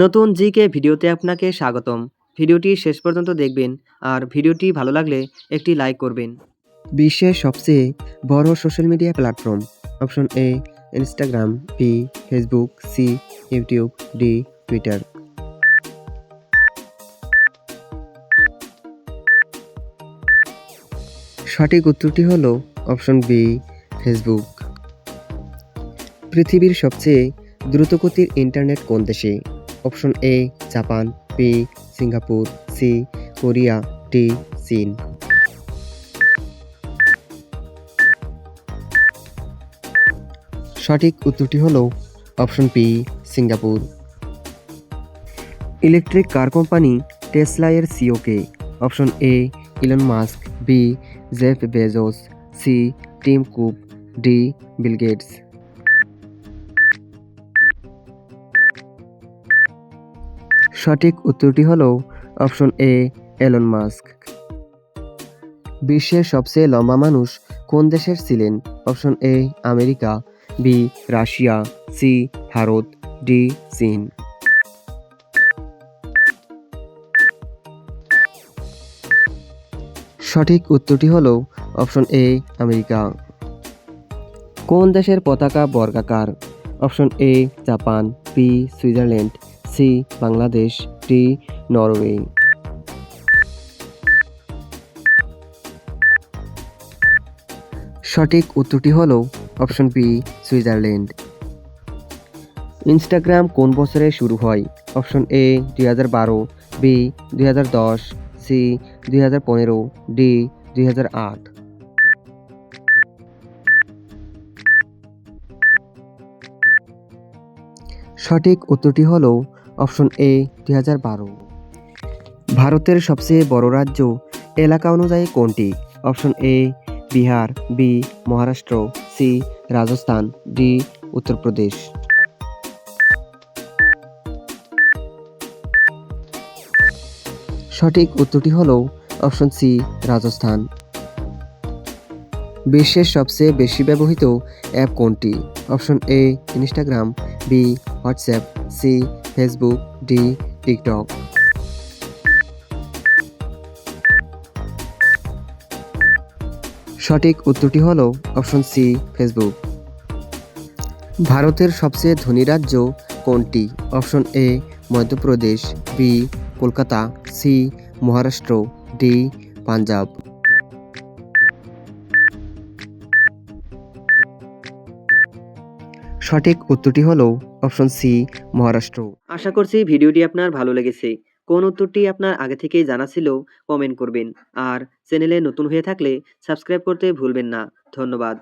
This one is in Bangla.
নতুন জিকে ভিডিওতে আপনাকে স্বাগতম। ভিডিওটি শেষ পর্যন্ত দেখবেন, আর ভিডিওটি ভালো লাগলে একটি লাইক করবেন। বিশ্বের সবচেয়ে বড় social media platform, option A, Instagram, B, Facebook, C, YouTube, D, Twitter. সঠিক উত্তরটি হলো অপশন বি, ফেসবুক। পৃথিবীর সবচেয়ে দ্রুতগতির ইন্টারনেট কোন দেশে? Option A, Japan, B, Singapore, C, Korea, D, চীন। সঠিক উত্তরটি হলো option B, Singapore. Electric car company Tesla এর CEO K? Option A, Elon Musk, B, Jeff Bezos, C, Tim Cook D, Bill Gates. সঠিক উত্তরটি হলো অপশন এ, এলন মাস্ক। বিশ্বের সবচেয়ে লম্বা মানুষ কোন দেশের ছিলেন? Option A, America, B, Russia, C, Bharat, D, চীন। সঠিক উত্তরটি হলো অপশন এ, আমেরিকা। কোন দেশের পতাকা বর্গাকার? Option A, Japan, B, Switzerland C Bangladesh, D, Norway. সঠিক উত্তরটি হলো অপশন বি, সুইজারল্যান্ড। ইনস্টাগ্রাম কোন বছরে শুরু হয়? অপশন এ, দুই হাজার বারো, বি, দুই হাজার দশ, সি, দুই হাজার পনেরো, ডি, দুই হাজার আট। সঠিক উত্তরটি হল অপশন এ, দুই হাজার বারো। ভারতের সবচেয়ে বড় রাজ্য এলাকা অনুযায়ী কোনটি? অপশন এ, Bihar, B, Maharashtra, C, Rajasthan, D, Uttar Pradesh. সঠিক উত্তরটি হল অপশন সি, রাজস্থান। বিশ্বের সবচেয়ে বেশি ব্যবহৃত অ্যাপ কোনটি? Option A, Instagram, B, WhatsApp, C Facebook D TikTok সঠিক উত্তরটি হল অপশন সি ফেসবুক ভারতের সবচেয়ে ধনী রাজ্য কোনটি? Option A Madhya Pradesh B Kolkata C Maharashtra D Punjab. সঠিক উত্তরটি হলো অপশন সি, মহারাষ্ট্র। আশা করছি ভিডিওটি আপনার ভালো লেগেছে। কোন উত্তরটি আপনার আগে থেকেই জানা ছিল, কমেন্ট করবেন। আর চ্যানেলে নতুন হয়ে থাকলে সাবস্ক্রাইব করতে ভুলবেন না। ধন্যবাদ।